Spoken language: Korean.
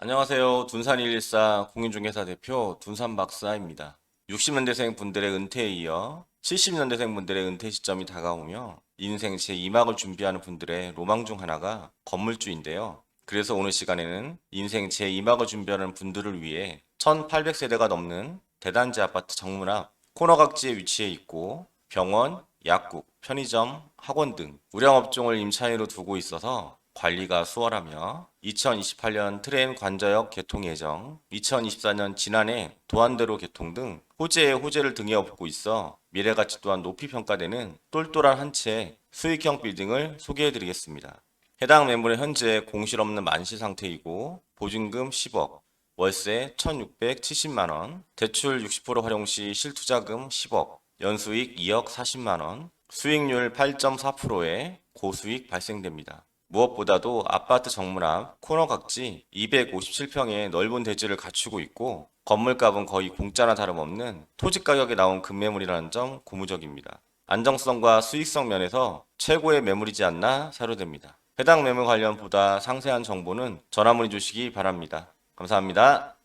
안녕하세요. 둔산 114 공인중개사 대표 둔산 박사입니다. 60년대생 분들의 은퇴에 이어 70년대생 분들의 은퇴 시점이 다가오며 인생 제2막을 준비하는 분들의 로망 중 하나가 건물주인데요. 그래서 오늘 시간에는 인생 제2막을 준비하는 분들을 위해 1800세대가 넘는 대단지 아파트 정문 앞 코너각지에 위치해 있고 병원, 약국, 편의점, 학원 등 우량업종을 임차인으로 두고 있어서 관리가 수월하며 2028년 트램 관저역 개통 예정, 2024년 지난해 도안대로 개통 등 호재에 호재를 등에 업고 있어 미래 가치 또한 높이 평가되는 똘똘한 한 채 수익형 빌딩을 소개해 드리겠습니다. 해당 매물은 현재 공실 없는 만시 상태이고 보증금 10억, 월세 1,670만 원, 대출 60% 활용 시 실투자금 10억, 연수익 2억 40만 원, 수익률 8.4%의 고수익 발생됩니다. 무엇보다도 아파트 정문 앞 코너 각지 257평의 넓은 대지를 갖추고 있고 건물값은 거의 공짜나 다름없는 토지 가격에 나온 급매물이라는 점 고무적입니다. 안정성과 수익성 면에서 최고의 매물이지 않나 사료됩니다. 해당 매물 관련 보다 상세한 정보는 전화 문의 주시기 바랍니다. 감사합니다.